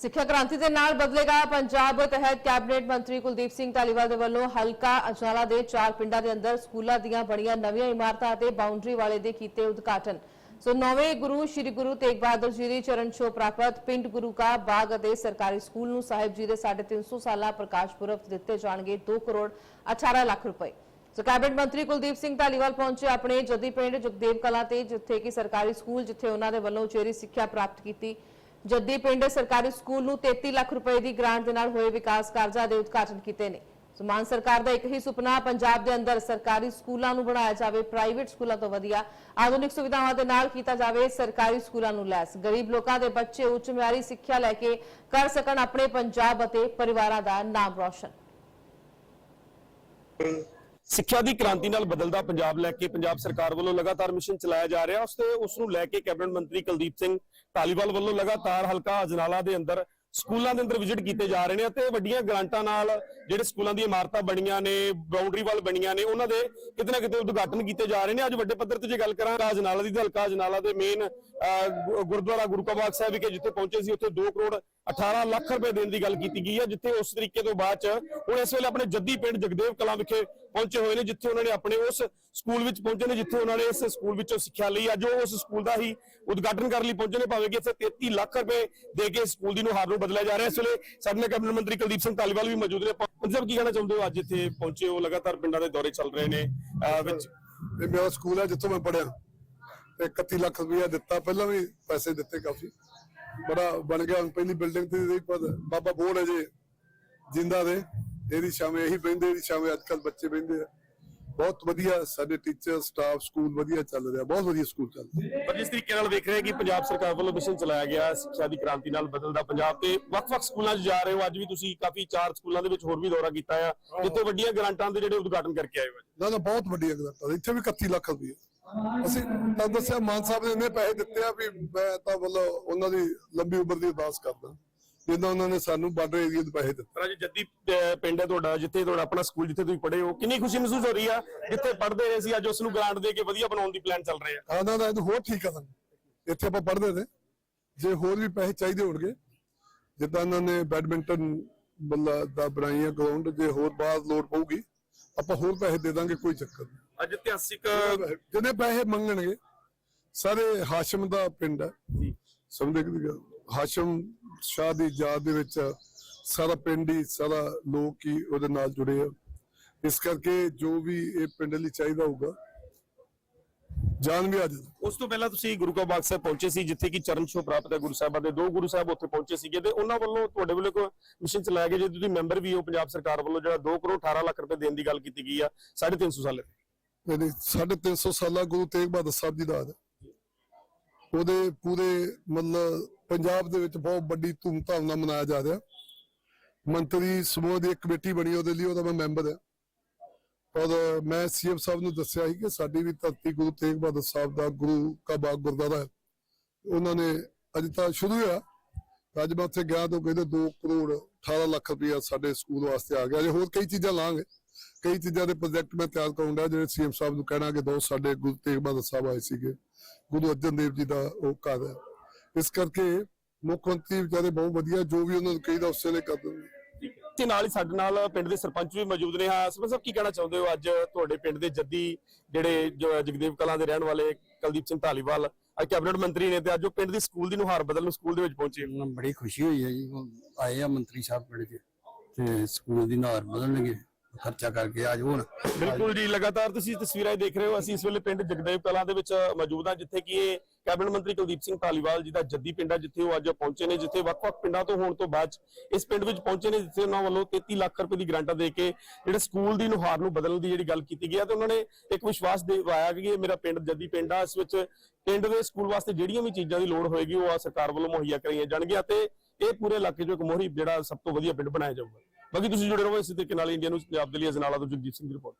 ਸਿੱਖਿਆ ਕ੍ਰਾਂਤੀ ਦੇ ਨਾਲ ਬਦਲੇਗਾ ਪੰਜਾਬ ਤਹਿਤ ਕੈਬਨਿਟ ਮੰਤਰੀ ਕੁਲਦੀਪ ਸਿੰਘ ਧਾਲੀਵਾਲ ਦੇ ਵੱਲੋਂ ਹਲਕਾ ਅਜਾਲਾ ਦੇ ਚਾਰ ਪਿੰਡਾਂ ਦੇ ਅੰਦਰ ਸਕੂਲਾਂ ਦੀਆਂ ਬਣੀਆਂ ਨਵੀਆਂ ਇਮਾਰਤਾਂ ਅਤੇ ਬਾਉਂਡਰੀ ਵਾਲੇ ਦੇ ਕੀਤੇ ਉਦਘਾਟਨ। ਸੋ ਨੌਵੇਂ ਗੁਰੂ ਸ੍ਰੀ ਗੁਰੂ ਤੇਗ ਬਹਾਦਰ ਜੀ ਦੀ ਚਰਨ ਛੋਹ ਪ੍ਰਾਪਤ ਪਿੰਡ ਗੁਰੂ ਕਾ ਬਾਗ ਅਤੇ ਸਰਕਾਰੀ ਸਕੂਲ ਨੂੰ ਸਾਹਿਬ ਜੀ ਦੇ 350 ਸਾਲਾ ਪ੍ਰਕਾਸ਼ ਪੁਰਬ ਦਿੱਤੇ ਜਾਣਗੇ 2 ਕਰੋੜ 18 ਲੱਖ ਰੁਪਏ। ਸੋ ਕੈਬਨਿਟ ਮੰਤਰੀ ਕੁਲਦੀਪ ਸਿੰਘ ਧਾਲੀਵਾਲ ਪਹੁੰਚੇ ਆਪਣੇ ਜੱਦੀ ਪਿੰਡ ਜਗਦੇਵ ਕਲਾਂ ਤੇ, ਜਿੱਥੇ ਕਿ ਸਰਕਾਰੀ ਸਕੂਲ ਜਿੱਥੇ ਉਹਨਾਂ ਦੇ ਵੱਲੋਂ ਉਚੇਰੀ ਸਿੱਖਿਆ ਪ੍ਰਾਪਤ ਕੀਤੀ। ਜੱਦੀ ਪਿੰਡ ਸਰਕਾਰੀ ਸਕੂਲ ਨੂੰ 33 ਲੱਖ ਰੁਪਏ ਦੀ ਗ੍ਰਾਂਟ ਦੇ ਨਾਲ ਹੋਏ ਵਿਕਾਸ ਕਾਰਜਾਂ ਦੇ ਉਦਘਾਟਨ ਕੀਤੇ ਨੇ। ਸੋ ਸਰਕਾਰ ਦਾ ਇੱਕ ਹੀ ਸੁਪਨਾ, ਪੰਜਾਬ ਦੇ ਅੰਦਰ ਸਰਕਾਰੀ ਸਕੂਲਾਂ ਨੂੰ ਬਣਾਇਆ ਜਾਵੇ, ਪ੍ਰਾਈਵੇਟ ਸਕੂਲਾਂ ਤੋਂ ਵਧੀਆ ਆਧੁਨਿਕ ਸੁਵਿਧਾਵਾਂ ਦੇ ਨਾਲ ਕੀਤਾ ਜਾਵੇ ਸਰਕਾਰੀ ਸਕੂਲਾਂ ਨੂੰ ਲੈਸ। ਗਰੀਬ ਲੋਕਾਂ ਦੇ ਬੱਚੇ ਉੱਚ ਮਿਆਰੀ ਸਿੱਖਿਆ ਲੈ ਕੇ ਕਰ ਸਕਣ ਆਪਣੇ ਪੰਜਾਬ ਅਤੇ ਪਰਿਵਾਰਾਂ ਦਾ ਨਾਮ ਰੌਸ਼ਨ। ਸਿੱਖਿਆ ਦੀ ਕ੍ਰਾਂਤੀ ਨਾਲ ਬਦਲਦਾ ਪੰਜਾਬ ਲੈ ਕੇ ਪੰਜਾਬ ਸਰਕਾਰ ਵੱਲੋਂ ਲਗਾਤਾਰ ਮਿਸ਼ਨ ਚਲਾਇਆ ਜਾ ਰਿਹਾ। ਉਸ ਤੇ ਉਸ ਨੂੰ ਲੈ ਕੇ ਕੈਬਨਿਟ ਮੰਤਰੀ ਕੁਲਦੀਪ ਸਿੰਘ ਧਾਲੀਵਾਲ ਵੱਲੋਂ ਲਗਾਤਾਰ ਹਲਕਾ ਅਜਨਾਲਾ ਦੇ ਅੰਦਰ ਸਕੂਲਾਂ ਦੇ ਅੰਦਰ ਵਿਜ਼ਿਟ ਕੀਤੇ ਜਾ ਰਹੇ ਨੇ ਅਤੇ ਵੱਡੀਆਂ ਗ੍ਰਾਂਟਾਂ ਨਾਲ ਜਿਹੜੇ ਸਕੂਲਾਂ ਦੀਆਂ ਇਮਾਰਤਾਂ ਬਣੀਆਂ ਨੇ ਬਾਉਂਡਰੀ ਵਾਲ ਬਣੀਆਂ ਨੇ, ਉਹਨਾਂ ਦੇ ਕਿਤੇ ਨਾ ਕਿਤੇ ਉਦਘਾਟਨ ਕੀਤੇ ਜਾ ਰਹੇ ਨੇ। ਅੱਜ ਵੱਡੇ ਪੱਧਰ ਤੇ ਜੇ ਗੱਲ ਕਰਾਂ ਤਾਂ ਅਜਨਾਲਾ ਦੀ ਹਲਕਾ ਅਜਨਾਲਾ ਦੇ ਮੇਨ ਗੁਰਦੁਆਰਾ ਗੁਰੂ ਕਾ ਬਾਗ ਸਾਹਿਬ ਵਿਖੇ ਜਿੱਥੇ ਪਹੁੰਚੇ ਸੀ, ਉੱਥੇ 2 ਕਰੋੜ 18 ਲੱਖ ਰੁਪਏ ਦੇਣ ਦੀ ਗੱਲ ਕੀਤੀ ਗਈ ਹੈ, ਜਿੱਥੇ ਉਸ ਤਰੀਕੇ ਤੋਂ ਬਾਅਦ ਚ ਹੁਣ ਇਸ ਵੇਲੇ ਆਪਣੇ ਜੱਦੀ ਪਿੰਡ ਜਗਦੇਵ ਕਲਾਂ ਵਿਖੇ ਪਹੁੰਚੇ ਹੋਏ ਨੇ, ਜਿੱਥੇ ਉਹਨਾਂ ਨੇ ਆਪਣੇ ਉਸ ਸਕੂਲ ਵਿੱਚ ਪਹੁੰਚੇ ਨੇ, ਜਿੱਥੇ ਉਹਨਾਂ ਨੇ ਇਸ ਸਕੂਲ ਵਿੱਚੋਂ ਸਿੱਖਿਆ ਲਈ। ਅੱਜ ਉਹ ਉਸ ਸਕੂਲ ਦਾ ਹੀ ਉਦਘਾਟਨ ਕਰਨ ਲਈ ਪਹੁੰਚੇ ਨੇ, ਭਾਵੇਂ ਕਿ ਇੱਥੇ 33 ਲੱਖ ਰੁਪਏ ਦੇ ਕੇ ਸਕੂਲ ਦੀ ਨੁਹਾਰ ਨੂੰ ਬਦਲਿਆ ਜਾ ਰਿਹਾ ਇਸ ਵੇਲੇ ਸਾਡੇ ਨਾਲ ਕੈਬਨਿਟ ਮੰਤਰੀ ਕੁਲਦੀਪ ਸਿੰਘ ਧਾਲੀਵਾਲ ਵੀ ਮੌਜੂਦ ਨੇ। ਪੰਜਾਬ ਕੀ ਕਹਿਣਾ ਚਾਹੁੰਦੇ ਹੋ? ਅੱਜ ਇੱਥੇ ਪਹੁੰਚੇ ਹੋ, ਲਗਾਤਾਰ ਪਿੰਡਾਂ ਦੇ ਦੌਰੇ ਚੱਲ ਰਹੇ ਨੇ, ਅਹ, ਵਿੱਚ। ਇਹ ਮੇਰਾ ਸਕੂਲ ਹੈ, ਜਿੱਥੋਂ ਮੈਂ ਪੜਿਆ ਤੇ 31 ਲੱਖ ਰੁਪਇਆ ਦਿੱਤਾ, ਪਹਿਲਾਂ ਵੀ ਪੈਸੇ ਦਿੱਤੇ ਕਾਫੀ। ਬੜਾ ਬਣ ਗਿਆ ਪਹਿਲੀ ਬਿਲਡਿੰਗ ਤੇ ਬਾਬਾ ਬੋੜ ਹੈ ਜੇ ਜਿੰਦਾ ਦੇ ਇਹਦੀ ਸ਼ਾਮੇ ਇਹੀ ਬਹਿੰਦੇ ਇਹਦੀ ਸ਼ਾਮੇ ਅੱਜ ਕੱਲ ਬੱਚੇ ਬਹਿੰਦੇ ਆ। ਬਹੁਤ ਵਧੀਆ ਸਾਡੇ ਟੀਚਰ ਸਟਾਫ ਸਕੂਲ ਵਧੀਆ ਚੱਲ ਰਿਹਾ ਬਹੁਤ ਵਧੀਆ ਸਕੂਲ ਚੱਲ ਰਿਹਾ। ਪਰ ਜਿਸ ਤਰੀਕੇ ਨਾਲ ਵੇਖ ਰਹੇ ਕਿ ਪੰਜਾਬ ਸਰਕਾਰ ਵੱਲੋਂ ਮਿਸ਼ਨ ਚਲਾਇਆ ਗਿਆ ਸਿੱਖਿਆ ਦੀ ਕ੍ਰਾਂਤੀ ਨਾਲ ਬਦਲਦਾ ਪੰਜਾਬ ਤੇ ਵੱਖ-ਵੱਖ ਸਕੂਲਾਂ 'ਚ ਜਾ ਰਹੇ ਹੋ ਅੱਜ ਵੀ ਤੁਸੀਂ ਕਾਫੀ ਚਾਰ ਸਕੂਲਾਂ ਦੇ ਵਿੱਚ ਹੋਰ ਵੀ ਦੌਰਾ ਕੀਤਾ ਆ ਜਿੱਥੇ ਵੱਡੀਆਂ ਗ੍ਰਾਂਟਾਂ ਦੇ ਜਿਹੜੇ ਉਦਘਾਟਨ ਕਰਕੇ ਆਏ ਹੋ ਨਾ ਨਾ ਬਹੁਤ ਵੱਡੀ ਅਗਰ ਇੱਥੇ ਵੀ 31 ਲੱਖ ਰੁਪਏ। ਅਸੀਂ ਤਾਂ ਦੱਸਿਆ ਮਾਨ ਸਾਹਿਬ ਨੇ ਇੰਨੇ ਪੈਸੇ ਦਿੱਤੇ ਆ ਵੀ ਮੈਂ ਤਾਂ ਵੱਲੋਂ ਉਹਨਾਂ ਦੀ ਲੰਬੀ ਉਮਰ ਦੀ ਅਰਦਾਸ ਕਰਦਾ। ਜਿੱਦਾਂ ਉਹਨਾਂ ਨੇ ਸਾਨੂੰ ਬਾਰਡਰ ਏਰੀਆ ਦੇ ਪੈਸੇ ਦਿੱਤੇ। ਪਰ ਅੱਜ ਜੱਦੀ ਅਹ, ਪਿੰਡ ਹੈ ਤੁਹਾਡਾ ਜਿੱਥੇ ਤੁਹਾਡਾ ਆਪਣਾ ਸਕੂਲ ਜਿੱਥੇ ਤੁਸੀਂ ਪੜ੍ਹੇ ਹੋ ਕਿੰਨੀ ਖੁਸ਼ੀ ਮਹਿਸੂਸ ਹੋ ਰਹੀ ਆ? ਜਿੱਥੇ ਪੜ੍ਹਦੇ ਰਹੇ ਸੀ ਅੱਜ ਉਸ ਨੂੰ ਗ੍ਰਾਂਟ ਦੇ ਕੇ ਵਧੀਆ ਬਣਾਉਣ ਦੀ ਪਲਾਨ ਚੱਲ ਰਹੇ ਆ। ਆਨਾ ਦਾ ਇਹ ਹੋਰ ਠੀਕ ਆ ਸਾਨੂੰ ਇੱਥੇ ਆਪਾਂ ਪੜ੍ਹਦੇ ਨੇ ਜੇ ਹੋਰ ਵੀ ਪੈਸੇ ਚਾਹੀਦੇ ਹੋਣਗੇ ਜਿੱਦਾਂ ਇਹਨਾਂ ਨੇ ਬੈਡਮਿੰਟਨ ਬੱਲਾ ਦਾ ਬਣਾਈਆਂ ਗਰਾਊਂਡ ਜੇ ਹੋਰ ਬਾਅਦ ਲੋੜ ਪਊਗੀ ਆਪਾਂ ਹੋਰ ਪੈਸੇ ਦੇ ਦਾਂਗੇ ਕੋਈ ਚੱਕਰ ਨਹੀਂ। ਅੱਜ ਇਤਿਹਾਸਿਕ ਜਿੰਨੇ ਪੈਸੇ ਮੰਗਣਗੇ ਸਾਰੇ ਹਾਸ਼ਮ ਦਾ ਪਿੰਡ ਹੈ। ਸਮਝਦੇ ਕਿ? ਹਾਸ਼ਮ ਸ਼ਾਹ ਦੀ ਯਾਦ ਦੇ ਵਿੱਚ ਸਾਰਾ ਪਿੰਡ ਹੀ ਸਾਰਾ ਲੋਕ ਹੀ ਉਹਦੇ ਨਾਲ ਜੁੜੇ ਆ। ਇਸ ਕਰਕੇ ਜੋ ਵੀ ਇਹ ਪਿੰਡ ਲਈ ਚਾਹੀਦਾ ਹੋਊਗਾ ਜਾਨ ਵੀ ਜਾਵੇ ਉਸ ਤੋਂ ਪਹਿਲਾਂ ਤੁਸੀਂ ਗੁਰੂ ਕਾ ਬਾਗ ਸਾਹਿਬ ਪਹੁੰਚੇ ਸੀ ਜਿੱਥੇ ਕਿ ਚਰਨ ਛੋਹ ਪ੍ਰਾਪਤ ਹੈ ਗੁਰੂ ਸਾਹਿਬਾਂ ਦੇ। ਦੋ ਗੁਰੂ ਸਾਹਿਬ ਉੱਥੇ ਪਹੁੰਚੇ ਸੀਗੇ ਤੇ ਉਹਨਾਂ ਵੱਲੋਂ ਤੁਹਾਡੇ ਵੱਲੋਂ ਕੋਈ ਮਿਸ਼ਨ ਚਲਾਇਆ ਗਿਆ ਜੇ ਤੁਸੀਂ ਮੈਂਬਰ ਵੀ ਹੋ ਪੰਜਾਬ ਸਰਕਾਰ ਵੱਲੋਂ ਜਿਹੜਾ 2 ਕਰੋੜ 18 ਲੱਖ ਰੁਪਏ ਦੇਣ ਦੀ ਗੱਲ ਕੀਤੀ ਗਈ ਆ 350 ਸਾਲੇ ਤੇ ਯਾਨੀ 350 ਸਾਲਾ ਗੁਰੂ ਤੇਗ ਬਹਾਦਰ ਸਾਹਿਬ ਜੀ ਦਾ ਯਾਦ ਉਹਦੇ ਪੂਰੇ ਮਤਲਬ ਪੰਜਾਬ ਦੇ ਵਿੱਚ ਬਹੁਤ ਵੱਡੀ ਧੂਮਧਾਮ ਨਾਲ ਮਨਾਇਆ ਜਾ ਰਿਹਾ। ਮੰਤਰੀ ਸਮੂਹ ਦੀ ਇੱਕ ਕਮੇਟੀ ਬਣੀ, ਉਹਦੇ ਲਈ ਉਹਦਾ ਮੈਂ ਮੈਂਬਰ ਹਾਂ। ਔਰ ਮੈਂ ਸੀਐਮ ਸਾਹਿਬ ਨੂੰ ਦੱਸਿਆ ਸੀ ਕਿ ਸਾਡੀ ਵੀ ਧਰਤੀ ਗੁਰੂ ਤੇਗ ਬਹਾਦਰ ਸਾਹਿਬ ਦਾ, ਗੁਰੂ ਕਾ ਬਾਗ ਗੁਰਦੁਆਰਾ ਹੈ। ਉਹਨਾਂ ਨੇ ਅੱਜ ਤਾਂ ਸ਼ੁਰੂ ਹੋਇਆ। ਅੱਜ ਮੈਂ ਉੱਥੇ ਗਿਆ ਤਾਂ ਕਹਿੰਦੇ 2 ਕਰੋੜ 18 ਲੱਖ ਰੁਪਇਆ ਸਾਡੇ ਸਕੂਲ ਵਾਸਤੇ ਆ ਗਿਆ। ਜੇ ਹੋਰ ਕਈ ਚੀਜ਼ਾਂ ਲਾਂਗੇ। ਕਈ ਚੀਜ਼ਾਂ ਦੇ ਪ੍ਰੋਜੈਕਟ ਮੈਂ ਤਿਆਰ ਕਰਾਉਂਦਾ ਜਿਹੜੇ ਸੀਐਮ ਸਾਹਿਬ ਨੂੰ ਕਹਿਣਾ ਕਿ ਦੋ ਸਾਡੇ ਗੁਰੂ ਤੇਗ ਬਹਾਦਰ ਸਾਹਿਬ ਆਏ ਸੀਗੇ ਗੁਰੂ ਅਰਜਨ ਦੇਵ ਜੀ ਦਾ ਉਹ ਘਰ ਹੈ। ਇਸ ਕਰਕੇ ਮੁੱਖ ਮੰਤਰੀ ਵਿਚਾਰੇ ਬਹੁਤ ਵਧੀਆ ਜੋ ਵੀ ਉਹਨਾਂ ਨੂੰ ਕਹੀਦਾ ਉਸੇ ਨੇ ਕਰ ਦਿੰਦੇ। ਤੇ ਨਾਲ ਹੀ ਸਾਡੇ ਨਾਲ ਪਿੰਡ ਦੇ ਸਰਪੰਚ ਵੀ ਮੌਜੂਦ ਨੇ। ਹਾਂ ਸਰਪੰਚ ਸਾਹਿਬ ਕੀ ਕਹਿਣਾ ਚਾਹੁੰਦੇ ਹੋ ਅੱਜ ਤੁਹਾਡੇ ਪਿੰਡ ਦੇ ਜੱਦੀ ਜਿਹੜੇ ਜੋ ਜਗਦੇਵ ਕਲਾਂ ਦੇ ਰਹਿਣ ਵਾਲੇ ਕੁਲਦੀਪ ਸਿੰਘ ਧਾਲੀਵਾਲ ਅੱਜ ਕੈਬਨਿਟ ਮੰਤਰੀ ਨੇ ਤੇ ਅੱਜ ਉਹ ਪਿੰਡ ਦੀ ਸਕੂਲ ਦੀ ਨੁਹਾਰ ਬਦਲਣ ਨੂੰ ਸਕੂਲ ਦੇ ਵਿੱਚ ਪਹੁੰਚੇ। ਬੜੀ ਖੁਸ਼ੀ ਹੋਈ ਹੈ ਜੀ ਆਏ ਆ ਮੰਤਰੀ ਸਾਹਿਬ ਪਿੰਡ 'ਚ ਤੇ ਸਕੂਲ ਦੀ ਨਾਰ ਬਦਲਣਗੇ। ਖਰਚਾ ਕਰਕੇ ਅੱਜ ਹੁਣ। ਬਿਲਕੁਲ ਜੀ, ਲਗਾਤਾਰ ਤੁਸੀਂ ਤਸਵੀਰਾਂ ਦੇਖ ਰਹੇ ਹੋ। ਅਸੀਂ ਇਸ ਵੇਲੇ ਪਿੰਡ ਜਗਦੇਵ ਕਲਾਂ ਦੇ ਵਿੱਚ ਮੌਜੂਦ ਹਾਂ, ਜਿੱਥੇ ਕਿ ਇਹ ਕੈਬਨਿਟ ਮੰਤਰੀ ਕੁਲਦੀਪ ਸਿੰਘ ਧਾਲੀਵਾਲ ਜੀ ਦਾ ਜੱਦੀ ਪਿੰਡ ਹੈ ਜਿੱਥੇ ਉਹ ਅੱਜ ਪਹੁੰਚੇ ਨੇ, ਜਿੱਥੇ ਵੱਖ-ਵੱਖ ਪਿੰਡਾਂ ਤੋਂ ਹੋਣ ਤੋਂ ਬਾਅਦ ਇਸ ਪਿੰਡ ਵਿੱਚ ਪਹੁੰਚੇ ਨੇ, ਜਿੱਥੇ ਉਹਨਾਂ ਵੱਲੋਂ 33 ਲੱਖ ਰੁਪਏ ਦੀ ਗ੍ਰਾਂਟਾਂ ਦੇ ਕੇ ਜਿਹੜੇ ਸਕੂਲ ਦੀ ਨੁਹਾਰ ਨੂੰ ਬਦਲਣ ਦੀ ਜਿਹੜੀ ਗੱਲ ਕੀਤੀ ਗਈ ਹੈ ਤੇ ਉਹਨਾਂ ਨੇ ਇੱਕ ਵਿਸ਼ਵਾਸ ਦਿਵਾਇਆ ਕਿ ਇਹ ਮੇਰਾ ਪਿੰਡ, ਜੱਦੀ ਪਿੰਡ ਆ। ਇਸ ਵਿੱਚ ਪਿੰਡ ਦੇ ਸਕੂਲ ਵਾਸਤੇ ਜਿਹੜੀਆਂ ਵੀ ਚੀਜ਼ਾਂ ਦੀ ਲੋੜ ਹੋਏਗੀ, ਉਹ ਆ ਸਰਕਾਰ ਵੱਲੋਂ ਮੁਹੱਈਆ ਕਰਾਈਆਂ ਜਾਣਗੀਆਂ, ਤੇ ਇਹ ਪੂਰੇ ਇਲਾਕੇ ਚ ਇੱਕ ਮੋਹਰੀ ਜਿਹੜਾ ਸਭ ਤੋਂ ਵਧੀਆ ਪਿੰਡ ਬਣਾਇਆ ਜਾਊਗਾ। ਬਾਕੀ ਤੁਸੀਂ ਜੁੜੇ ਰਹੋ ਇਸੇ ਤਰੀਕੇ ਨਾਲ ਇੰਡੀਆ ਨੂੰ ਪੰਜਾਬ ਦੇ ਲਈ ਅਜਨਾਲਾ ਤੋਂ ਜਗਦੀਪ ਸਿੰਘ ਦੀ ਰਿਪੋਰਟ।